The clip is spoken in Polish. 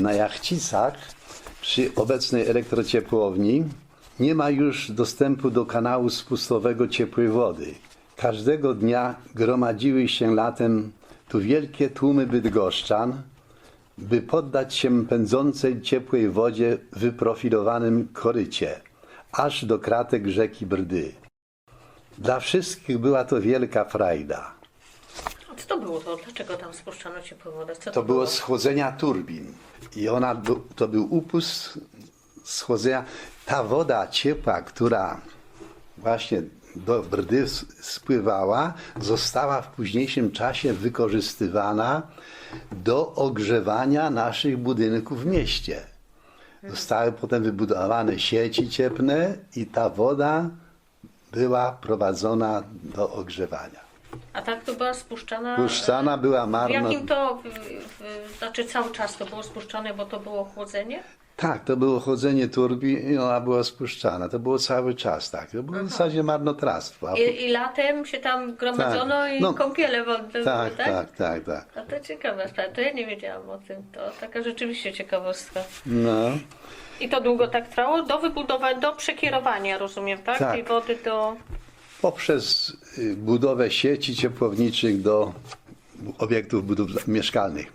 na Jachcicach przy obecnej elektrociepłowni nie ma już dostępu do kanału spustowego ciepłej wody. Każdego dnia gromadziły się latem tu wielkie tłumy bydgoszczan, by poddać się pędzącej ciepłej wodzie w wyprofilowanym korycie, aż do kratek rzeki Brdy. Dla wszystkich była to wielka frajda. To było to? Dlaczego tam spuszczano ciepłą wodę? Co To było schłodzenia turbin i ona, to był upust schłodzenia. Ta woda ciepła, która właśnie do Brdy spływała, została w późniejszym czasie wykorzystywana do ogrzewania naszych budynków w mieście. Zostały potem wybudowane sieci cieplne i ta woda była prowadzona do ogrzewania. A tak to była spuszczana... Puszczana była W marno. jakim to... W, w, znaczy cały czas to było spuszczane, bo to było chłodzenie? Tak, to było chodzenie turbin i ona była spuszczana. To było cały czas tak. To było w zasadzie marnotrawstwo. I, I latem się tam gromadzono Tak. i No. kąpiele wodne tak, były, tak, tak, tak. A to ciekawa sprawa, to ja nie wiedziałam o tym. To taka rzeczywiście ciekawostka. No, I to długo tak trwało? Do wybudowania, do przekierowania, rozumiem, tak? Tak. Tej wody do... poprzez budowę sieci ciepłowniczych do obiektów budów mieszkalnych.